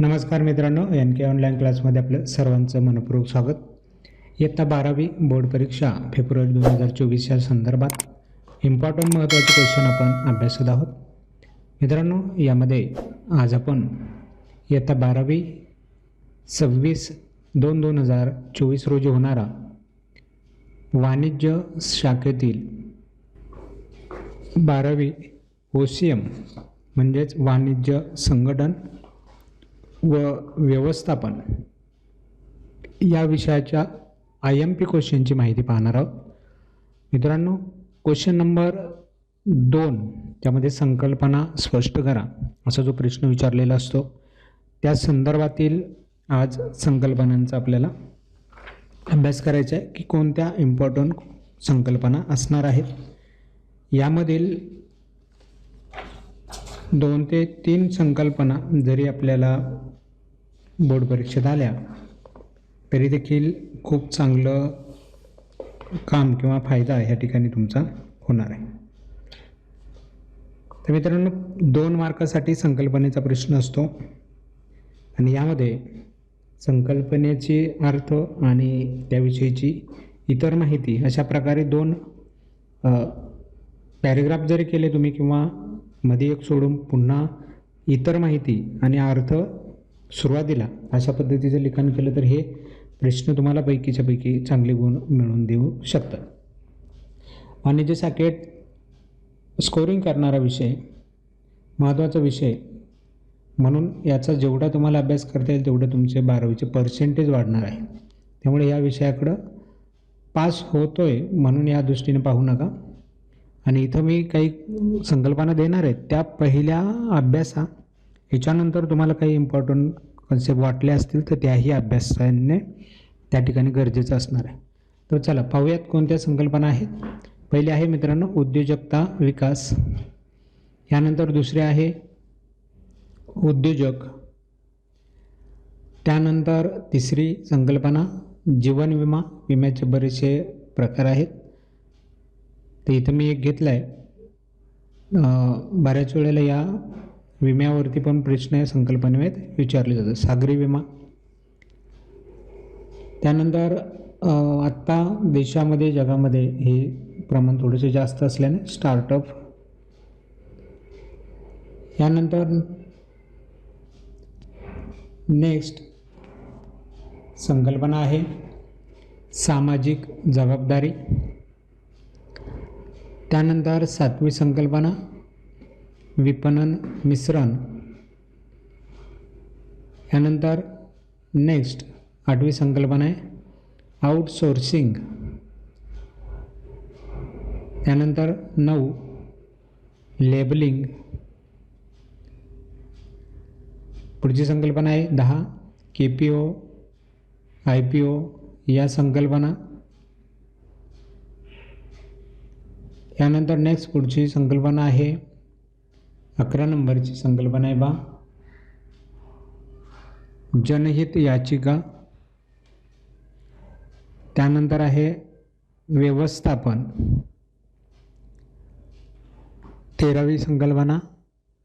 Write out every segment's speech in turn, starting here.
नमस्कार मित्रांनो एन के ऑनलाईन क्लासमध्ये आपलं सर्वांचं मनपूर्वक स्वागत. इयत्ता बारावी बोर्ड परीक्षा फेब्रुवारी दोन हजार चोवीसच्या संदर्भात इम्पॉर्टंट महत्त्वाचे क्वेश्चन आपण अभ्यासत आहोत. मित्रांनो यामध्ये आज आपण इयत्ता बारावी सव्वीस दोन दोन हजार चोवीस रोजी होणारा वाणिज्य शाखेतील बारावी ओ सी एम म्हणजेच वाणिज्य संघटन व व्यवस्थापन. या विषयाच्या आय एम पी क्वेश्चनची माहिती पाहणार आहोत. मित्रांनो क्वेश्चन नंबर दोन त्यामध्ये संकल्पना स्पष्ट करा असा जो प्रश्न विचारलेला असतो. त्या संदर्भातील आज संकल्पनांचा आपल्याला अभ्यास करायचा आहे की कोणत्या इम्पॉर्टंट संकल्पना असणार आहेत. यामधील दोन ते तीन संकल्पना जरी आपल्याला बोर्ड परीक्षेत आल्या. तरी देखील खूप चांगलं काम किंवा फायदा ह्या ठिकाणी तुमचा होणार आहे. तर मित्रांनो दोन मार्कासाठी संकल्पनेचा प्रश्न असतो. आणि यामध्ये संकल्पनेचे अर्थ आणि त्याविषयीची इतर माहिती अशा प्रकारे दोन पॅरेग्राफ जरी केले तुम्ही किंवा मध्ये एक सोडून पुन्हा इतर माहिती आणि अर्थ सुरुवातीला अशा पद्धतीचं लिखाण केलं तर हे प्रश्न तुम्हाला पैकीच्या पैकी चांगले गुण मिळवून देऊ शकतात. वाणिज्य शाखेत स्कोरिंग करणारा विषय महत्त्वाचा विषय. म्हणून याचा जेवढा तुम्हाला अभ्यास करता येईल तेवढं तुमचे बारावीचे पर्सेंटेज वाढणार आहे. त्यामुळे या विषयाकडं पास होतो आहे म्हणून या दृष्टीने पाहू नका. आणि इथं मी काही संकल्पना देणार आहेत त्या पहिल्या अभ्यासा ह्याच्यानंतर तुम्हाला काही इम्पॉर्टंट कन्सेप्ट वाटले असतील तर त्याही अभ्यासाने त्या ठिकाणी गरजेचं असणार आहे. तर चला पाहूयात कोणत्या संकल्पना आहेत. पहिले आहे मित्रांनो उद्योजकता विकास. यानंतर दुसरे आहे उद्योजक. त्यानंतर तिसरी संकल्पना जीवन विमा विम्याचे बरेचसे प्रकार आहेत. तर इथं मी एक घेतला आहे बऱ्याच वेळेला या विम्यावरती पण प्रश्न या संकल्पनेत विचारले जातात. सागरी विमा. त्यानंतर आत्ता देशामध्ये जगामध्ये हे प्रमाण थोडेसे जास्त असल्याने स्टार्टअप यानंतर नेक्स्ट संकल्पना आहे सामाजिक जबाबदारी. त्यानंतर सातवी संकल्पना. विपणन मिश्रण. यानंतर नेक्स्ट आठवी संकल्पना आहे. आउटसोर्सिंग त्यानंतर नऊ लेबलिंग पुढची संकल्पना आहे दहा K P O I P O या संकल्पना. यानंतर नेक्स्ट पुढची संकल्पना आहे अकरा नंबरची संकल्पना आहे बा. जनहित याचिका. त्यानंतर आहे व्यवस्थापन. तेरावी संकल्पना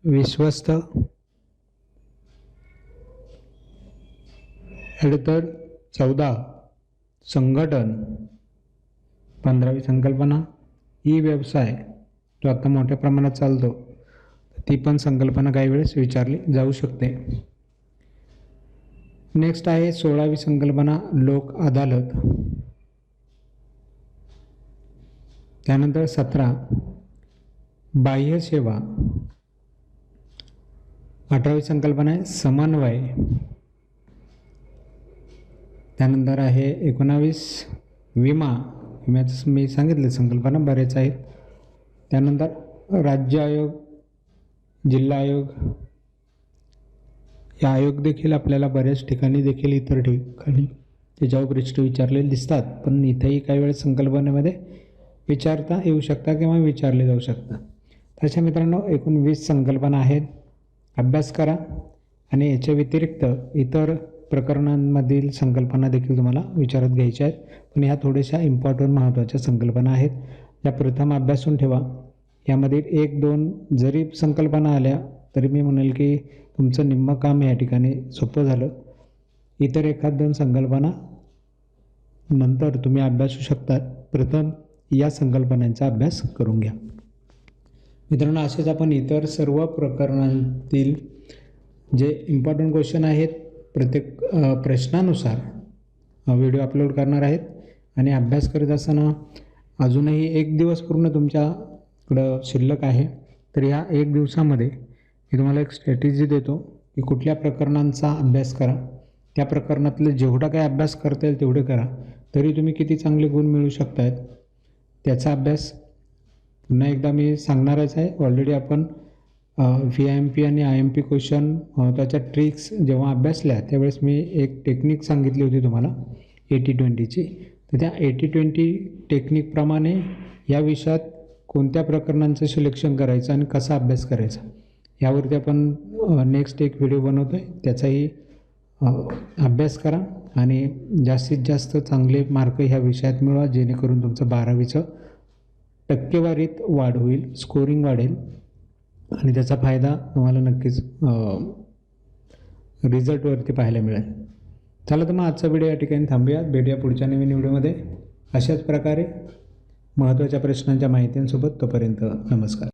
विश्वस्त. अडतर चौदा संघटन. पंधरावी संकल्पना ई व्यवसाय. जो आता मोठ्या प्रमाणात चालतो. ती पण संकल्पना काही वेळेस विचारली जाऊ शकते. नेक्स्ट आहे सोळावी संकल्पना लोक अदालत. त्यानंतर सतरा बाह्य सेवा. अठरावी संकल्पना आहे समन्वय. त्यानंतर आहे एकोणावीस विमा. विम्याचं मी सांगितलं संकल्पना बरेच आहेत. त्यानंतर राज्य आयोग जिल्हा आयोग. या आयोग देखील आपल्याला बऱ्याच ठिकाणी देखील इतर ठिकाणी त्याच्यावर प्रश्न विचारलेले दिसतात. पण इथेही काही वेळेस संकल्पनेमध्ये विचारता येऊ शकता किंवा विचारले जाऊ शकतात तशा मित्रांनो एकूण वीस संकल्पना आहेत. अभ्यास करा आणि याच्या व्यतिरिक्त इतर प्रकरणांमधील संकल्पना देखील तुम्हाला विचारात घ्यायच्या आहेत. पण ह्या थोड्याशा इम्पॉर्टंट महत्त्वाच्या संकल्पना आहेत. या प्रथम अभ्यासून ठेवा. यामध्ये एक दोन जरी संकल्पना आल्या तरी मी म्हणेल की तुमचं निम्मं काम या ठिकाणी सोपं झालं. इतर एखाद दोन संकल्पना नंतर तुम्ही अभ्यासू शकता प्रथम या संकल्पनांचा अभ्यास करून घ्या. मित्रांनो असेच आपण इतर सर्व प्रकरणांतील जे इम्पॉर्टंट क्वेश्चन आहेत प्रत्येक प्रश्नानुसार व्हिडिओ अपलोड करणार आहेत. आणि अभ्यास करत असताना अजूनही एक दिवस पूर्ण तुमच्या इकडं शिल्लक आहे. तर ह्या एक दिवसामध्ये मी तुम्हाला एक स्ट्रॅटेजी देतो की कुठल्या प्रकरणांचा अभ्यास करा. त्या प्रकरणातले जेवढा काय अभ्यास करता येईल तेवढे करा. तरी तुम्ही किती चांगले गुण मिळू शकतायत त्याचा अभ्यास पुन्हा एकदा मी सांगणारच आहे. ऑलरेडी आपण व्ही आय एम पी आणि आय एम पी क्वेश्चन त्याच्या ट्रिक्स जेव्हा अभ्यासल्या त्यावेळेस मी एक टेक्निक सांगितली होती तुम्हाला एटी ट्वेंटीची तर त्या एटी ट्वेंटी टेक्निकप्रमाणे या विषयात कोणत्या प्रकरणांचं सिलेक्शन करायचं आणि कसा अभ्यास करायचा यावरती आपण नेक्स्ट एक व्हिडिओ बनवतो आहे त्याचाही अभ्यास करा आणि जास्तीत जास्त चांगले मार्क ह्या विषयात मिळवा जेणेकरून तुमचं बारावीचं टक्केवारीत वाढ होईल स्कोरिंग वाढेल आणि त्याचा फायदा तुम्हाला नक्कीच रिझल्टवरती पाहायला मिळेल. चला तर मग आजचा व्हिडिओ या ठिकाणी थांबूया. भेटूया पुढच्या नवीन व्हिडिओमध्ये अशाच प्रकारे महत्त्वाच्या प्रश्नांच्या माहितींसोबत तोपर्यंत नमस्कार.